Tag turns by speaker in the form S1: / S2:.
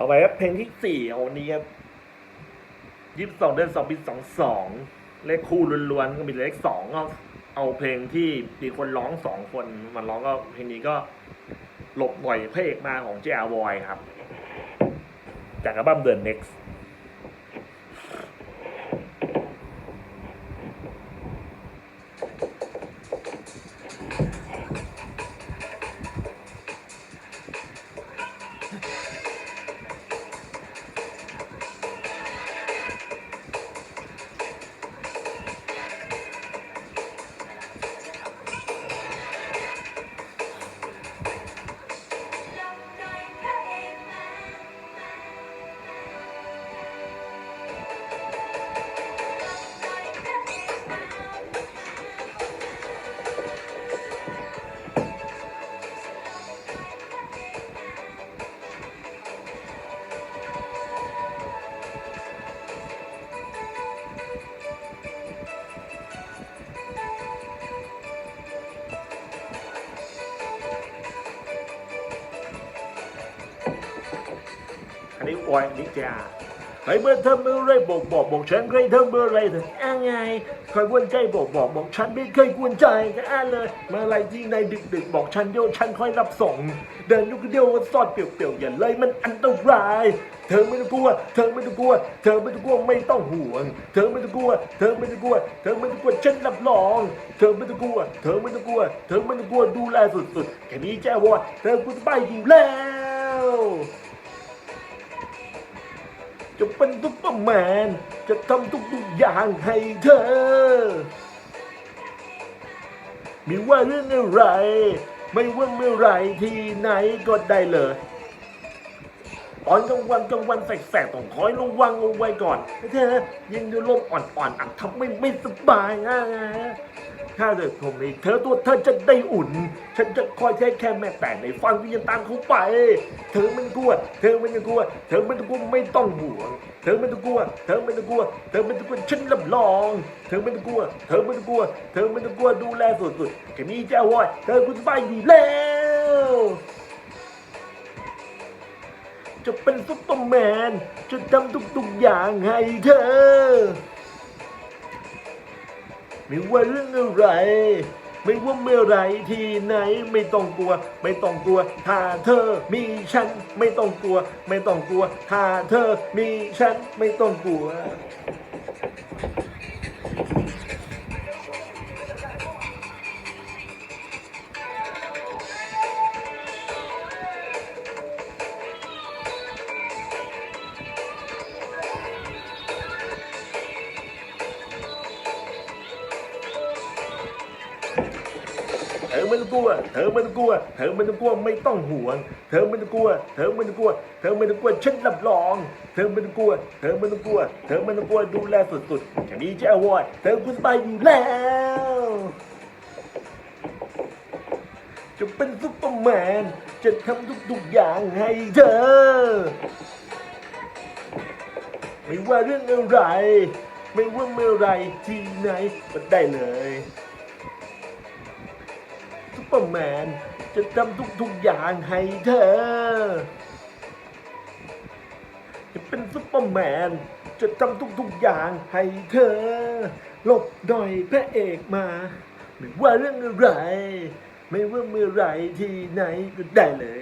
S1: ต่อไปครับเพลงที่สี่ของวันนี้ครับยี่สิบสองเดือนสองปีสองสองเลขคู่ล้วนๆก็มีเลขสองก็เอาเพลงที่มีคนร้องสองคนมันร้องก็เพลงนี้ก็หลบบ่อยพระเอกมาของเจ้าวอยครับ จากอัลบั้ม The Next นี้วอยอันนี้จาใครเมื่อทำเมื่อไรบอกบอกบอกฉันใครทำเมื่อไรเถอะอ้างไงใครกวนใจบอกบอกบอกฉันไม่เคยกวนใจก็อ่านเลยเมื่อไรที่ในดึกดึกบอกฉันโยฉันคอยรับส่ง เดินอยุกเดียวสอดเปลี่ยวๆอย่าเลยมันอันตราย เธอไม่ต้องกลัว เธอไม่ต้องกลัว เธอไม่ต้องกลัวไม่ต้องห่วง เธอไม่ต้องกลัว เธอไม่ต้องกลัว เธอไม่ต้องกลัวฉันรับรอง เธอไม่ต้องกลัว เธอไม่ต้องกลัว เธอไม่ต้องกลัวดูแลสุดๆแค่นี้แจ้วอดเธอกูจะไปอยู่แล้ว จะเป็นซุปเปอร์แมน จะทำทุกๆอย่างให้เธอ มีว่าเรื่องอะไร ไม่ว่าเมื่อไรที่ไหนก็ได้เลย ตอนกลางวันกลางวันแสกๆต้องคอยระวังเอาไว้ก่อนเธอยังดูลมอ่อนๆอัดทำไม่ไม่สบายนะถ้าเกิดผมมีเธอตัวเธอจะได้อุ่น ฉันจะคอยแค่แค่แม่แต่ในฟังวิญญาณตามเขาไป เธอไม่ต้องกลัว เธอไม่ต้องกลัวเธอไม่ต้องกลัวไม่ต้องห่วง เธอไม่ต้องกลัว เธอไม่ต้องกลัว เธอไม่ต้องกลัวฉันรับรอง เธอไม่ต้องกลัว เธอไม่ต้องกลัว เธอไม่ต้องกลัวดูแลสุดๆแค่นี้เจ้าวอยเธอคุณสบายดีแล้ว จะเป็นซุปเปอร์แมน จะทำทุกๆอย่างให้เธอ ไม่ว่าเรื่องอะไร ไม่ว่าเมื่อไรที่ไหนไม่ต้องกลัว ไม่ต้องกลัว ถ้าเธอมีฉัน ไม่ต้องกลัว ไม่ต้องกลัว ถ้าเธอมีฉันไม่ต้องกลัว อไม่ต้องกลัว เธอไม่ต้องกลัว เธอไม่ต้องกลัวไม่ต้องห่วง เธอไม่ต้องกลัว เธอไม่ต้องกลัว เธอไม่ต้องกลัวฉันรับรอง เธอไม่ต้องกลัว เธอไม่ต้องกลัว เธอไม่ต้องกลัวดูแลสุดๆแค่นี้จะอาไว้เธอคุณสบายอยู่แล้วจะเป็นซุปเปอร์แมน จะทำทุกๆอย่างให้เธอ ไม่ว่าเรื่องอะไร ไม่ว่าเมื่อไรที่ไหนก็ได้เลย อร์แมน จะทำทุกๆอย่างให้เธอ จะเป็นซุปเปอร์แมน จะทำทุกๆอย่างให้เธอ หลบหน่อยพระเอกมา ไม่ว่าเรื่องอะไร ไม่ว่าเมื่อไรที่ไหนก็ได้เลย